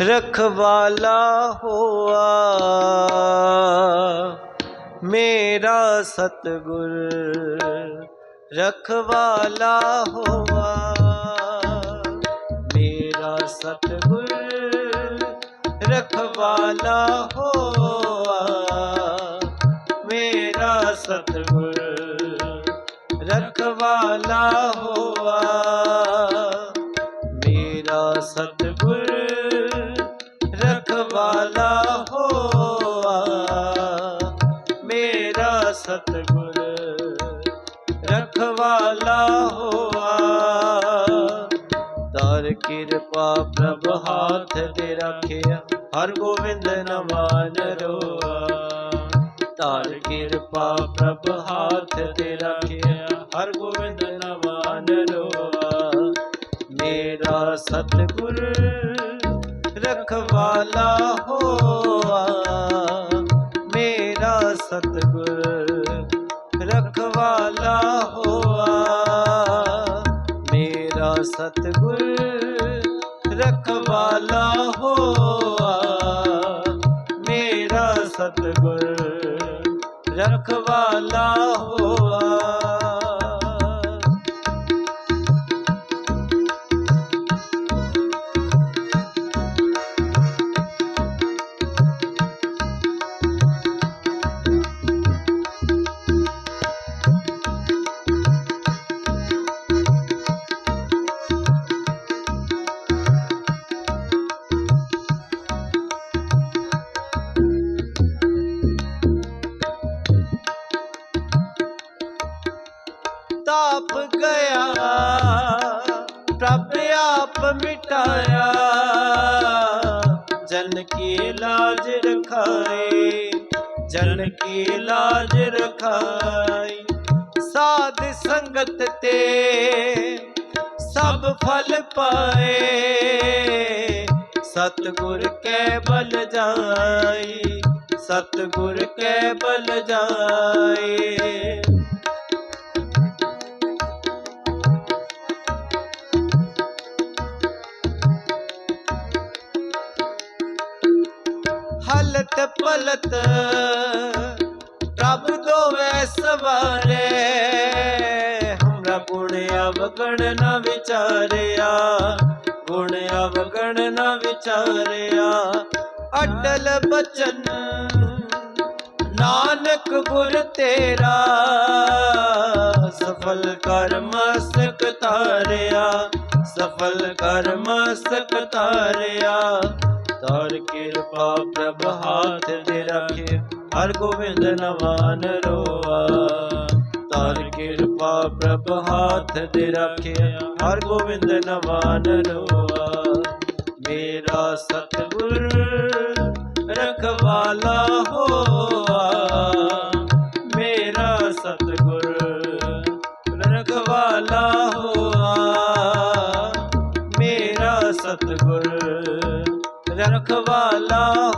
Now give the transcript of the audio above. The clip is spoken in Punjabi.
ਰਖਵਾਲਾ ਹੋਆ ਮੇਰਾ ਸਤਗੁਰ ਰਖਵਾਲਾ ਹੋਆ ਮੇਰਾ ਸਤਗੁਰ ਰਖਵਾਲਾ ਹੋਆ ਮੇਰਾ ਸਤਗੁਰ ਰਖਵਾਲਾ ਹੋਆ ਮੇਰਾ ਸਤ ਕਿਰਪਾ ਪ੍ਰਭ ਹਾਥ ਦੇ ਰੱਖਿਆ। ਹਰ ਗੋਬਿੰਦ ਨਵਾਨ ਰੋਆ। ਧਾਰ ਕਿਰਪਾ ਪ੍ਰਭ ਹਾਥ ਤੇ ਰੱਖਿਆ। ਹਰ ਗੋਬਿੰਦ ਨਵਾਨ ਰੋਆ। ਮੇਰਾ ਸਤਿਗੁਰ ਰਖਵਾਲਾ ਹੋਆ। ਮੇਰਾ ਸਤਿਗੁਰ ਰਖਵਾਲਾ ਹੋਆ। ਮੇਰਾ ਸਤਿਗੁਰ ਸਤਿਗੁਰ ਰਖਵਾਲਾ ਹੋਆ। ਤਾਪ ਗਿਆ, ਪ੍ਰਭ ਆਪ ਮਿਟਾਇਆ। ਜਨ ਕੀ ਲਾਜ ਰਖਾਏ ਜਨ ਕੀ ਲਾਜ ਰਖਾਈ। ਸਾਧ ਸੰਗਤ ਤੇ ਸਭ ਫਲ ਪਾਏ। ਸਤਗੁਰ ਕੈ ਬਲ ਜਾਈ, ਸਤਗੁਰ ਕੈ ਬਲ ਜਾਏ ਹਲਤ ਪਲਤ ਪ੍ਰਭ ਦੋਵੇਂ ਸਵਾਰੇ। ਹਮਰਾ ਗੁਣ ਅਵਗਣ ਨ ਵਿਚਾਰਿਆ। ਗੁਣ ਅਵਗਣ ਨ ਵਿਚਾਰਿਆ। ਅਟਲ ਬਚਨ, ਨਾਨਕ ਗੁਰ ਤੇਰਾ। ਸਫਲ ਕਰ ਮਸਕ ਤਾਰਿਆ ਸਫਲ ਕਰ ਮਸਕ ਤਾਰਿਆ ਤਾਰ ਕਿਰਪਾ ਪ੍ਰਭ ਹਾਥ ਦੇ ਰੱਖੇ। ਹਰ ਗੋਬਿੰਦ ਨਵਾਨ ਰੋਆ। ਤਾਰ ਕਿਰਪਾ ਪ੍ਰਭ ਹਾਥ ਦੇ ਰੱਖੇ। ਹਰ ਗੋਬਿੰਦ ਨਵਾਨ ਰੋਆ। ਮੇਰਾ ਸਤਿਗੁਰ, ਰਖਵਾਲਾ ਹੋਆ। ਰਖਵਾਲਾ